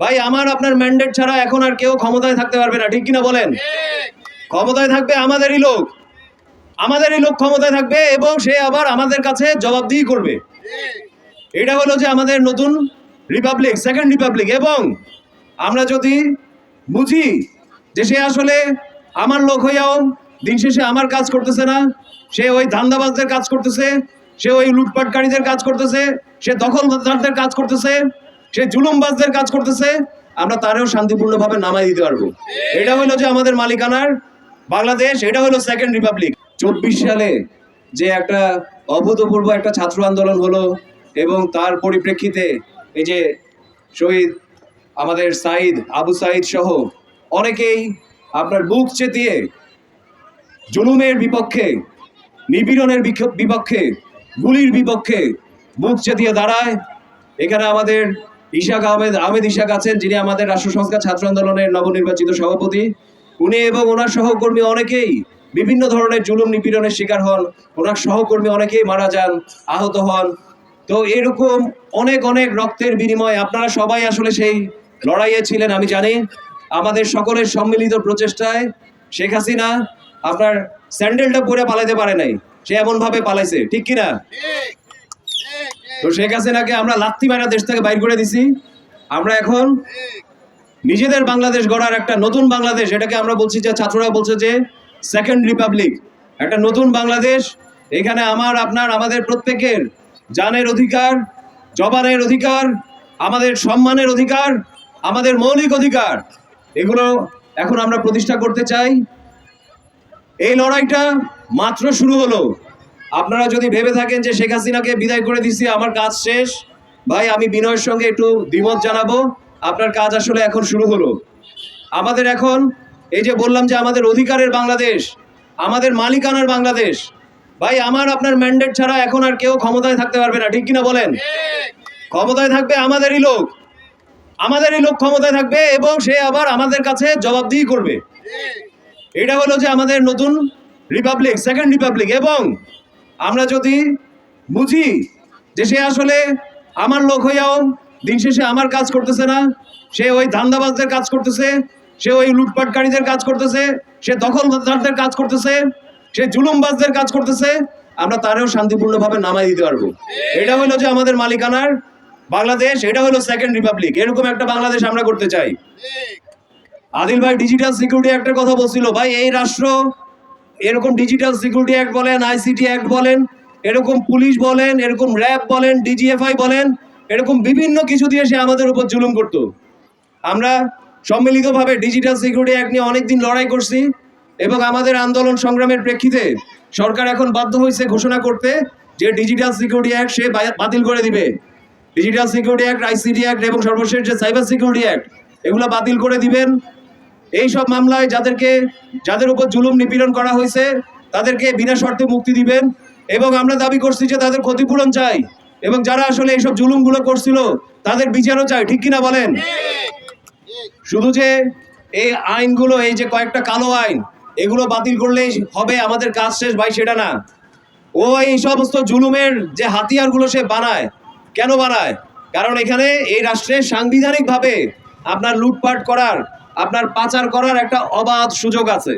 ভাই, আমার আপনার ম্যান্ডেট ছাড়া এখন আর কেউ ক্ষমতায় থাকতে পারবে না, ঠিক কিনা বলেন? ক্ষমতায় থাকবে আমাদেরই লোক। আমাদেরই লোক ক্ষমতায় থাকবে এবং সে আবার আমাদের কাছে জবাবদিহি করবে। এটা হলো যে আমাদের নতুন রিপাবলিক সেকেন্ড রিপাবলিক এবং আমরা যদি বুঝি যে সে আসলে আমার লোক হইয়াও দিন শেষে আমার কাজ করতেছে না, সে ওই ধান্দাবাজদের কাজ করতেছে, সে ওই লুটপাটকারীদের কাজ করতেছে, সে দখলদারদের কাজ করতেছে সে জুলুমবাজদের কাজ করতেছে, আমরা তারেও শান্তিপূর্ণভাবে নামাই দিতে পারব। এটা হলো যে আমাদের মালিকানার বাংলাদেশ, এটা হলো সেকেন্ড রিপাবলিক। চব্বিশ সালে যে একটা অভূতপূর্ব একটা ছাত্র আন্দোলন হলো এবং তার পরিপ্রেক্ষিতে এই যে শহীদ আমাদের সাইদ, আবু সাইদ সহ অনেকেই আপনার বুক চেতিয়ে জুলুমের বিপক্ষে, নিপীড়নের বিপক্ষে, গুলির বিপক্ষে বুক চেতিয়ে দাঁড়ায়। এখানে আমাদের ইশাক আহমেদ আহমেদ ইশাক আছেন, যিনি আমাদের রাষ্ট্র সংস্কার ছাত্র আন্দোলনের নবনির্বাচিত সভাপতি। উনি এবং ওনার সহকর্মী অনেকেই বিভিন্ন ধরনের জুলুম নিপীড়নের শিকার হন। ওনার সহকর্মী অনেকেই মারা যান, আহত হন। তো এরকম অনেক অনেক রক্তের বিনিময়ে আপনারা সবাই আসলে সেই লড়াইয়ে ছিলেন, আমি জানি। আমাদের সকলের সম্মিলিত প্রচেষ্টায় শেখ হাসিনা আপনার স্যান্ডেলটা পরে পালাইতে পারে নাই। সে এমন ভাবে পালাইছে, ঠিক কিনা? তো শেখ হাসিনাকে আমরা লাত্তি মারা দেশ থেকে বাইর করে দিছি। আমরা এখন নিজেদের বাংলাদেশ গড়ার একটা নতুন বাংলাদেশ, এটাকে আমরা বলছি যে, ছাত্ররা বলছে যে সেকেন্ড রিপাবলিক একটা নতুন বাংলাদেশ। এখানে আমার, আপনার, আমাদের প্রত্যেকের জানের অধিকার, জবানের অধিকার, আমাদের সম্মানের অধিকার, আমাদের মৌলিক অধিকার, এগুলো এখন আমরা প্রতিষ্ঠা করতে চাই। এই লড়াইটা মাত্র শুরু হলো। আপনারা যদি ভেবে থাকেন যে শেখ হাসিনাকে বিদায় করে দিছি, আমার কাজ শেষ। ভাই, আমি বিনয়ের সঙ্গে একটু দ্বিমত জানাব। আপনার কাজ আসলে এখন শুরু হলো। আমাদের এখন, এই যে বললাম যে আমাদের অধিকারের বাংলাদেশ, আমাদের মালিকানার বাংলাদেশ, ভাই, আমার আপনার ম্যান্ডেট ছাড়া এখন আর কেউ ক্ষমতায় থাকতে পারবে না, ঠিক কিনা বলেন? ক্ষমতায় থাকবে আমাদেরই লোক। আমাদেরই লোক ক্ষমতায় থাকবে এবং সে আবার আমাদের কাছে জবাবদিহি করবে। এটা হলো যে আমাদের নতুন রিপাবলিক সেকেন্ড রিপাবলিক এবং আমরা যদি বুঝি যে সে আসলে আমার লোক হইয়াও দিন শেষে আমার কাজ করতেছে না সে ওই ধান্দাবাজদের কাজ করতেছে সে ওই লুটপাটকারীদের কাজ করতেছে সে দখলদারদের কাজ করতেছে সে জুলুমবাজদের কাজ করতেছে আমরা তারেও শান্তিপূর্ণভাবে নামাই দিতে পারব। এটা হলো যে আমাদের মালিকানার বাংলাদেশ এটা হলো সেকেন্ড রিপাবলিক এরকম একটা বাংলাদেশ আমরা করতে চাই। আদিল ভাই ডিজিটাল সিকিউরিটি একটা কথা বলছিল ভাই এই রাষ্ট্র এরকম ডিজিটাল সিকিউরিটি অ্যাক্ট বলেন আইসিটি অ্যাক্ট বলেন, এরকম পুলিশ বলেন, এরকম র্যাব বলেন ডিজিএফআই বলেন, এরকম বিভিন্ন কিছু দিয়ে সে আমাদের উপর জুলুম করত। আমরা সম্মিলিতভাবে ডিজিটাল সিকিউরিটি অ্যাক্ট নিয়ে অনেকদিন লড়াই করছি এবং আমাদের আন্দোলন সংগ্রামের প্রেক্ষিতে সরকার এখন বাধ্য হয়েছে ঘোষণা করতে যে ডিজিটাল সিকিউরিটি অ্যাক্ট সে বাতিল করে দিবে। Digital security act ICT act এবং সর্বশেষ যে সাইবার সিকিউরিটি অ্যাক্ট এগুলো বাতিল করে দিবেন। এই সব মামলায় যাদেরকে, যাদের উপর জুলুম নিপীড়ন করা হয়েছে, তাদেরকে বিনা শর্তে মুক্তি দিবেন এবং আমরা দাবি করছি যে তাদের ক্ষতিপূরণ চাই এবং যারা আসলে এইসব জুলুমগুলো করছিল, তাদের বিচারও চাই। ঠিক কিনা বলেন? শুধু যে এই আইনগুলো, এই যে কয়েকটা কালো আইন, এগুলো বাতিল করলেই হবে আমাদের কাজ শেষ ভাই, সেটা না। ও এই সমস্ত জুলুমের যে হাতিয়ারগুলো সে বানায়, কেন বানায়? কারণ এখানে এই রাষ্ট্রে সাংবিধানিকভাবে আপনার লুটপাট করার আপনার পাচার করার একটা অবাধ সুযোগ আছে।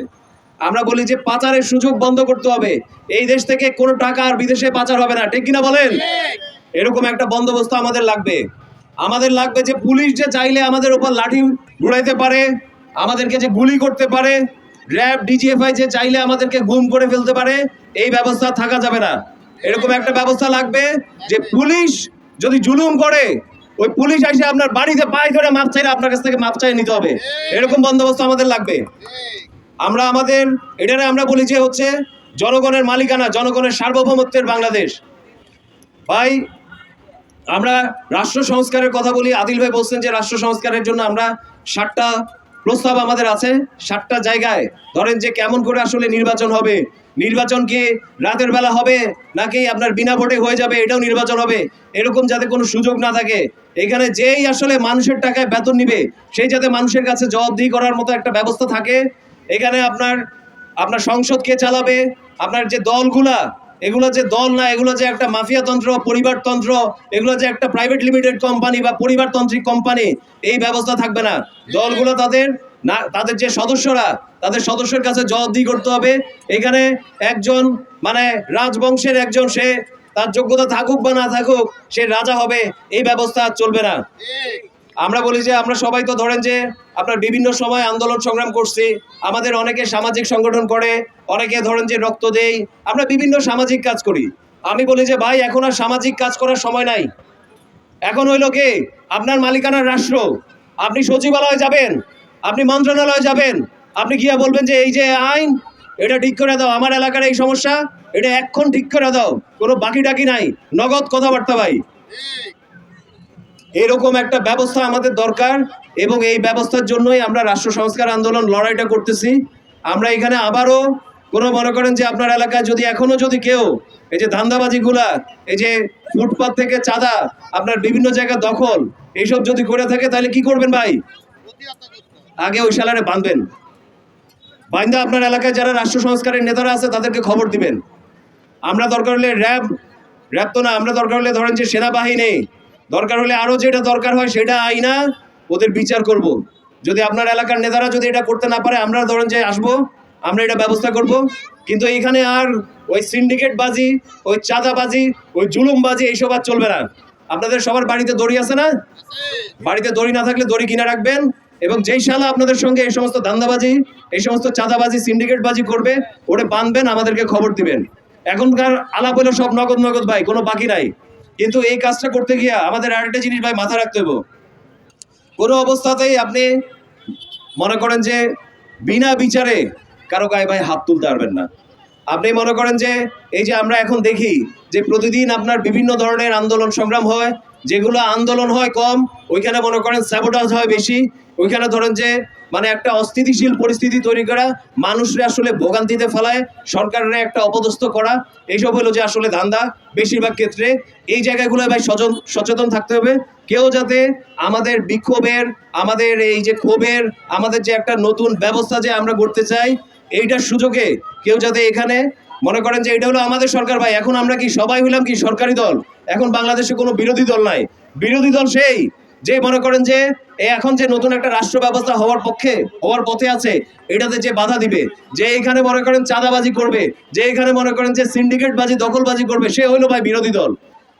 আমরা বলি যে পাচারের সুযোগ বন্ধ করতে হবে। এই দেশ থেকে কোনো টাকা আর বিদেশে পাচার হবে না। ঠিক কিনা বলেন? এরকম একটা বন্দোবস্ত আমাদের লাগবে। আমাদের লাগবে যে পুলিশ যে চাইলে আমাদের উপর লাঠি ঘুরাইতে পারে আমাদেরকে যে গুলি করতে পারে র্যাব ডিজিএফআই যে চাইলে আমাদেরকে গুম করে ফেলতে পারে এই ব্যবস্থা থাকা যাবে না। এরকম একটা ব্যবস্থা লাগবে যে পুলিশ যদি জুলুম করে ওই পুলিশ এসে আপনার বাড়িতে পায়ে ধরে মাপ চাইলে আপনার কাছ থেকে মাপ চাই নিতে হবে। এরকম বন্দোবস্ত আমাদের লাগবে। আমরা আমাদের এটারে আমরা বলি যে হচ্ছে জনগণের মালিকানা জনগণের সার্বভৌমত্বের বাংলাদেশ। ভাই আমরা রাষ্ট্র সংস্কারের কথা বলি। আদিল ভাই বলছেন যে রাষ্ট্র সংস্কারের জন্য আমরা ষাটটা প্রস্তাব আমাদের আছে সাতটা জায়গায়। ধরেন যে কেমন করে আসলে নির্বাচন হবে? নির্বাচন কি রাতের বেলা হবে নাকি আপনার বিনা ভোটে হয়ে যাবে এটাও নির্বাচন হবে? এরকম যাতে কোনো সুযোগ না থাকে। এখানে যেই আসলে মানুষের টাকায় বেতন নিবে, সেই যাতে মানুষের কাছে জবাবদিহি করার মতো একটা ব্যবস্থা থাকে। এখানে আপনার আপনার সংসদ কে চালাবে? আপনার যে দলগুলা এগুলো যে দল না, এগুলো যে একটা মাফিয়াতন্ত্র পরিবারতন্ত্র এগুলো যে একটা প্রাইভেট লিমিটেড কোম্পানি বা পরিবারতান্ত্রিক কোম্পানি এই ব্যবস্থা থাকবে না। দলগুলো তাদের না, তাদের যে সদস্যরা, তাদের সদস্যের কাছে জবাবদিহি করতে হবে। এখানে একজন মানে রাজবংশের একজন, সে তার যোগ্যতা থাকুক বা না থাকুক, সে রাজা হবে, এই ব্যবস্থা চলবে না। আমরা বলি যে আমরা সবাই তো ধরেন যে আপনার বিভিন্ন সময় আন্দোলন সংগ্রাম করছি, আমাদের অনেকে সামাজিক সংগঠন করে, অনেকে ধরেন যে রক্ত দেই, আমরা বিভিন্ন সামাজিক কাজ করি। আমি বলি যে ভাই, এখন আর সামাজিক কাজ করার সময় নাই। এখন হইল কে? আপনার মালিকানার রাষ্ট্র। আপনি সচিবালয়ে যাবেন, আপনি মন্ত্রণালয়ে যাবেন, আপনি গিয়া বলবেন যে এই যে আইন, এটা ঠিক করে দাও, আমার এলাকার এই সমস্যা, এটা এখন ঠিক করে দাও, কোনো বাকি ডাকি নাই, নগদ কথাবার্তা ভাই। এরকম একটা ব্যবস্থা আমাদের দরকার এবং এই ব্যবস্থার জন্যই আমরা রাষ্ট্র সংস্কার আন্দোলন লড়াইটা করতেছি। আমরা এখানে আবারও কোনো মনে করেন যে আপনার এলাকায় যদি এখনও যদি কেউ এই যে ধান্দাবাজিগুলা, এই যে ফুটপাত থেকে চাঁদা, আপনার বিভিন্ন জায়গায় দখল, এইসব যদি করে থাকে তাহলে কি করবেন ভাই? আগে ওই সালারে বাঁধবেন। বাইন্দা আপনার এলাকায় যারা রাষ্ট্র সংস্কারের নেতারা আছে তাদেরকে খবর দিবেন। আমরা দরকার হলে র্যাব র্যাব তো না, আমরা দরকার হলে ধরেন যে সেনাবাহিনী দরকার হলে আরও যেটা দরকার হয় সেটা আইনা ওদের বিচার করব। যদি আপনার এলাকার নেতারা যদি এটা করতে না পারে, আমরা ধরেন যে আসব, আমরা এটা ব্যবস্থা করব। কিন্তু এখানে আর ওই সিন্ডিকেট বাজি ওই চাঁদাবাজি, ওই জুলুমবাজি, এইসব আর চলবে না। আপনাদের সবার বাড়িতে দড়ি আছে না? বাড়িতে দড়ি না থাকলে দড়ি কিনে রাখবেন এবং যেই শালা আপনাদের সঙ্গে এই সমস্ত ধান্দাবাজি এই সমস্ত চাঁদাবাজি, সিন্ডিকেটবাজি করবে ওটা বাঁধবেন আমাদেরকে খবর দিবেন। এখনকার আলাপ হলো সব নগদ নগদ ভাই, কোনো বাকি নাই। কিন্তু এই কাজটা করতে গিয়া আমাদের আরেকটা জিনিস ভাই মাথা রাখতে হবে কোনো অবস্থাতেই আপনি মনে করেন যে বিনা বিচারে কারও গায়ে ভাই হাত তুলতে পারবেন না। আপনি মনে করেন যে এই যে আমরা এখন দেখি যে প্রতিদিন আপনার বিভিন্ন ধরনের আন্দোলন সংগ্রাম হয়, যেগুলো আন্দোলন হয় কম, ওইখানে মনে করেন স্যাবোটাজ হয় বেশি, ওইখানে ধরেন যে মানে একটা অস্থিতিশীল পরিস্থিতি তৈরি করা, মানুষরা আসলে ভোগান্তিতে ফেলায়, সরকারের একটা অপদস্থ করা, এইসব হলো যে আসলে ধান্দা বেশিরভাগ ক্ষেত্রে। এই জায়গাগুলো ভাই সচেতন সচেতন থাকতে হবে। কেউ যাতে আমাদের বিক্ষোভের, আমাদের এই যে ক্ষোভের, আমাদের যে একটা নতুন ব্যবস্থা যে আমরা করতে চাই, এইটার সুযোগে কেউ যাতে এখানে, মনে করেন যে এটা হলো আমাদের সরকার ভাই, এখন আমরা কি সবাই হইলাম কি সরকারি দল? এখন বাংলাদেশে কোনো বিরোধী দল নাই। বিরোধী দল সেই যে মনে করেন যে এখন যে নতুন একটা রাষ্ট্র ব্যবস্থা হওয়ার পক্ষে, হওয়ার পথে আছে, এটাতে যে বাধা দিবে, যে এখানে মনে করেন চাঁদাবাজি করবে, যে এখানে মনে করেন যে সিন্ডিকেটবাজি, দখলবাজি করবে, সে হইল ভাই বিরোধী দল।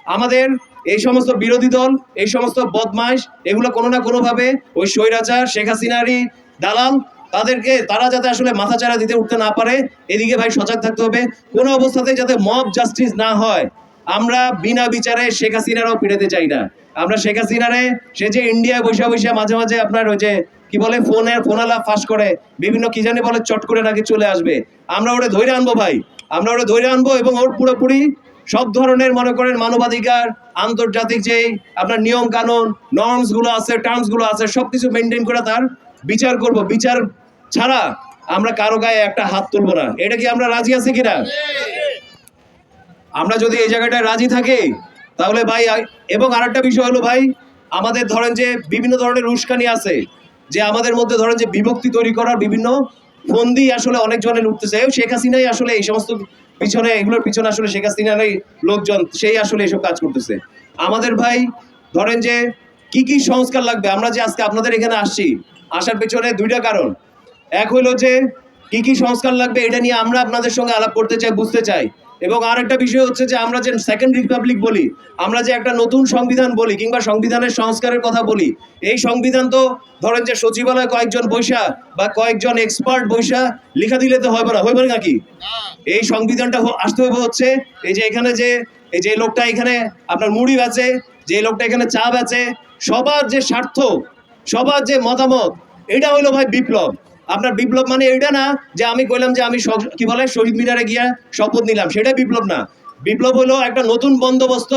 আমাদের এই সমস্ত বিরোধী দল, এই সমস্ত বদমাইশ, এগুলো কোনো না কোনোভাবে ওই স্বৈরাচার, শেখ হাসিনারই দালাল, তাদেরকে তারা যাতে আসলে মাথাচাড়া দিতে উঠতে না পারে, এদিকে ভাই সজাগ থাকতে হবে। কোনো অবস্থাতেই যাতে মব জাস্টিস না হয়, আমরা বিনা বিচারে শেখ হাসিনারও পিড়াতে চাই না। আমরা শেখ হাসিনারে, সে যে ইন্ডিয়ায় বসে বসে মাঝে মাঝে আপনার ওই যে কি বলে, ফোনের, ফোনালা ফাঁস করে, বিভিন্ন কি জানি বলে চট করে নাকি চলে আসবে। আমরা ওরে ধৈর্য আনব ভাই। আমরা ওরে ধৈর্য আনব এবং ওর পুরোপুরি সব ধরনের মনে করেন মানবাধিকার, আন্তর্জাতিক যে আপনার নিয়ম কানুন নর্মসগুলো আছে টার্মসগুলো আছে, সবকিছু মেনটেন করে তার বিচার করব। বিচার ছাড়া আমরা কারও গায়ে একটা হাত তুলবো না। এটা কি আমরা রাজি আছি কিনা? আমরা যদি এই জায়গাটায় রাজি থাকি তাহলে ভাই, এবং আরেকটা বিষয় হলো ভাই, আমাদের ধরেন যে বিভিন্ন ধরনের উস্কানি আছে, যে আমাদের মধ্যে ধরেন যে বিভক্তি তৈরি করার বিভিন্ন ফন্দি আসলে অনেক জনের উঠতেছে শেখ হাসিনাই আসলে এই সমস্ত পিছনে, এগুলোর পিছনে আসলে শেখ হাসিনারই লোকজন, সেই আসলে এসব কাজ করতেছে। আমাদের ভাই, ধরেন যে কি কি সংস্কার লাগবে? আমরা যে আজকে আপনাদের এখানে আসছি, আসার পেছনে দুইটা কারণ। এক হলো যে কি কি সংস্কার লাগবে, এটা নিয়ে আমরা আপনাদের সঙ্গে আলাপ করতে চাই, বুঝতে চাই। এবং আরেকটা বিষয় হচ্ছে যে আমরা যে সেকেন্ড রিপাবলিক বলি, আমরা যে একটা নতুন সংবিধান বলি কিংবা সংবিধানের সংস্কারের কথা বলি, এই সংবিধান তো ধরেন যে সচিবালয় কয়েকজন বৈশা বা কয়েকজন এক্সপার্ট বৈশা লিখা দিলে তো হবে না হইবে নাকি? এই সংবিধানটা আসতে হবে হচ্ছে এই যে এখানে যে, এই যে লোকটা এখানে আপনার মুড়ি আছে, যে লোকটা এখানে চা আছে সবার যে স্বার্থ, সবার যে মতামত, এটা হইল ভাই বিপ্লব। আপনার বিপ্লব মানে এইটা না যে আমি কইলাম যে আমি কি বলে, শহীদ মিনারে গিয়া শপথ নিলাম। সেটা বিপ্লব না। বিপ্লব হলো একটা নতুন বন্দোবস্ত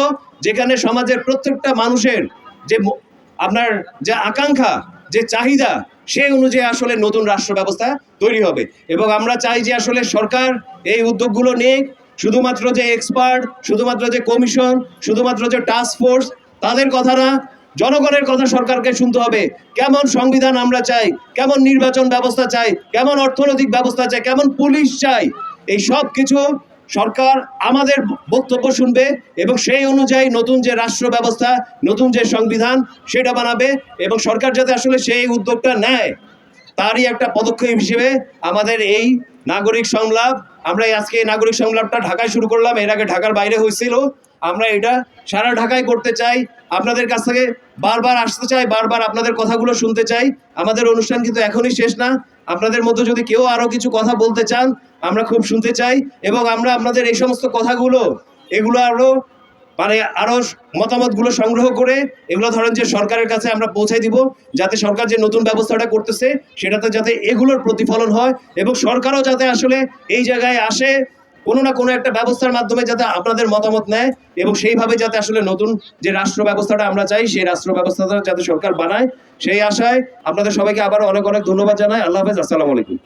যেখানে সমাজের প্রত্যেকটা মানুষের যে আপনার যে আকাঙ্ক্ষা, যে চাহিদা সেই অনুযায়ী আসলে নতুন রাষ্ট্র ব্যবস্থা তৈরি হবে। এবং আমরা চাই যে আসলে সরকার এই উদ্যোগগুলো নিয়ে শুধুমাত্র যে এক্সপার্ট শুধুমাত্র যে কমিশন শুধুমাত্র যে টাস্ক ফোর্স তাদের কথা না জনগণের কথা সরকারকে শুনতে হবে। কেমন সংবিধান আমরা চাই, কেমন নির্বাচন ব্যবস্থা চাই, কেমন অর্থনৈতিক ব্যবস্থা চাই, কেমন পুলিশ চাই, এই সব কিছু সরকার আমাদের বক্তব্য শুনবে এবং সেই অনুযায়ী নতুন যে রাষ্ট্র ব্যবস্থা, নতুন যে সংবিধান সেটা বানাবে এবং সরকার যাতে আসলে সেই উদ্যোগটা নেয়, তারই একটা পদক্ষেপ হিসেবে আমাদের এই নাগরিক সংলাপ আমরা আজকে এই নাগরিক সংলাপটা ঢাকায় শুরু করলাম। এর আগে ঢাকার বাইরে হয়েছিল। আমরা এটা সারা ঢাকায় করতে চাই। আপনাদের কাছ থেকে বারবার আসতে চাই, বারবার আপনাদের কথাগুলো শুনতে চাই। আমাদের অনুষ্ঠান কিন্তু এখনই শেষ না। আপনাদের মধ্যে যদি কেউ আরও কিছু কথা বলতে চান, আমরা খুব শুনতে চাই। এবং আমরা আপনাদের এই সমস্ত কথাগুলো, এগুলো আরও মানে আরও মতামতগুলো সংগ্রহ করে এগুলো ধরেন যে সরকারের কাছে আমরা পৌঁছে দিব, যাতে সরকার যে নতুন ব্যবস্থাটা করতেছে, সেটাতে যাতে এগুলোর প্রতিফলন হয় এবং সরকারও যাতে আসলে এই জায়গায় আসে, কোনো না কোনো একটা ব্যবস্থার মাধ্যমে যাতে আপনাদের মতামত নেয় এবং সেইভাবে যাতে আসলে নতুন যে রাষ্ট্র ব্যবস্থাটা আমরা চাই, সেই রাষ্ট্র ব্যবস্থাটা যাতে সরকার বানায়, সেই আশায় আপনাদের সবাইকে আবার অনেক অনেক ধন্যবাদ জানাই। আল্লাহ হাফেজ, আসসালামু আলাইকুম।